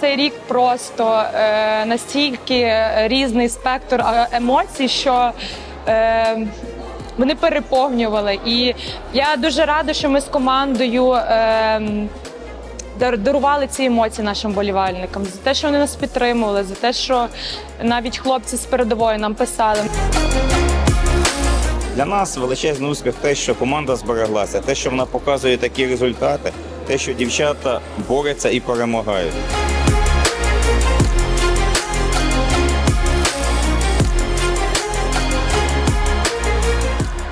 Цей рік просто е, настільки різний спектр емоцій, що е, вони переповнювали. І я дуже рада, що ми з командою е, дарували ці емоції нашим болівальникам за те, що вони нас підтримували, за те, що навіть хлопці з передової нам писали. Для нас величезний успіх те, що команда збереглася, те, що вона показує такі результати, те, що дівчата борються і перемагають.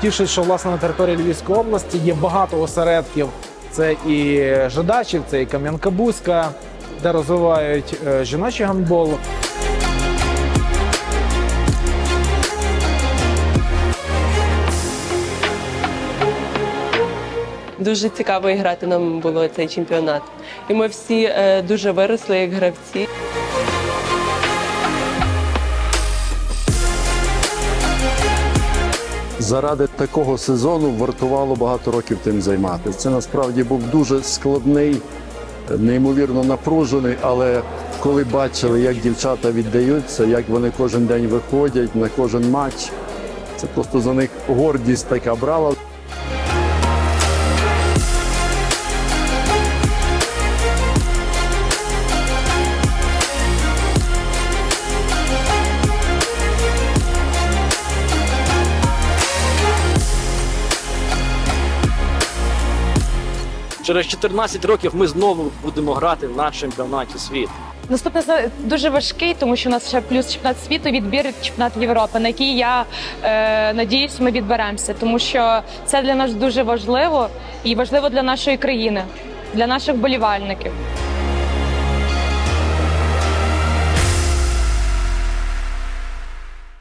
Тішить, що власне на території Львівської області є багато осередків. Це і Жидачів, це і Кам'янка-Бузька, де розвивають е, жіночий гандбол. Дуже цікаво грати нам було цей чемпіонат. І ми всі е, дуже виросли як гравці. заради такого сезону вартувало багато років тим займатися. Це насправді був дуже складний, неймовірно напружений, але коли бачили, як дівчата віддаються, як вони кожен день виходять на кожен матч, це просто за них гордість така брала. Через 14 років ми знову будемо грати на чемпіонаті світу. Наступний дуже важкий, тому що у нас ще плюс чемпіонат світу, відбір чемпіонат Європи, на який я е, надіюсь, ми відберемося, тому що це для нас дуже важливо і важливо для нашої країни, для наших болівальників.